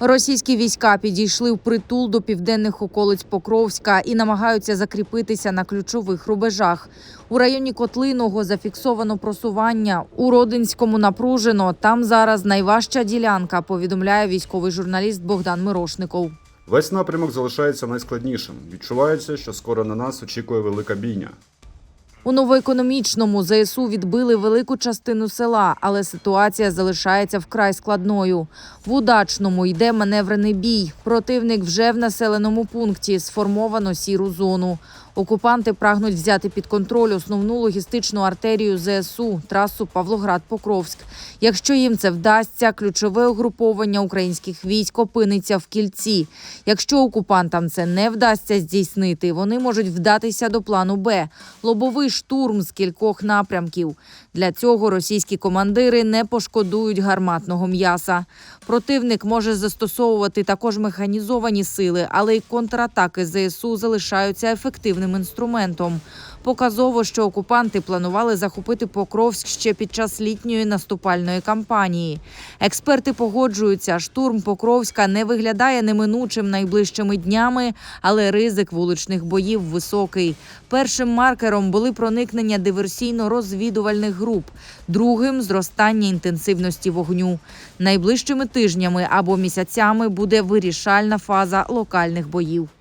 Російські війська підійшли в притул до південних околиць Покровська і намагаються закріпитися на ключових рубежах. У районі Котлиного зафіксовано просування. У Родинському напружено. Там зараз найважча ділянка, повідомляє військовий журналіст Богдан Мирошников. Весь напрямок залишається найскладнішим. Відчувається, що скоро на нас очікує велика бійня. У новоекономічному ЗСУ відбили велику частину села, але ситуація залишається вкрай складною. В удачному йде маневрений бій. Противник вже в населеному пункті сформовано сіру зону. Окупанти прагнуть взяти під контроль основну логістичну артерію ЗСУ трасу Павлоград-Покровськ. Якщо їм це вдасться, ключове угруповання українських військ опиниться в кільці. Якщо окупантам це не вдасться здійснити, вони можуть вдатися до плану Б лобовий штурм з кількох напрямків. Для цього російські командири не пошкодують гарматного м'яса. Противник може застосовувати також механізовані сили, але й контратаки ЗСУ залишаються ефективним інструментом. Показово, що окупанти планували захопити Покровськ ще під час літньої наступальної кампанії. Експерти погоджуються, штурм Покровська не виглядає неминучим найближчими днями, але ризик вуличних боїв високий. Першим маркером були проникнення диверсійно-розвідувальних груп, другим зростання інтенсивності вогню. Найближчими тижнями або місяцями буде вирішальна фаза локальних боїв.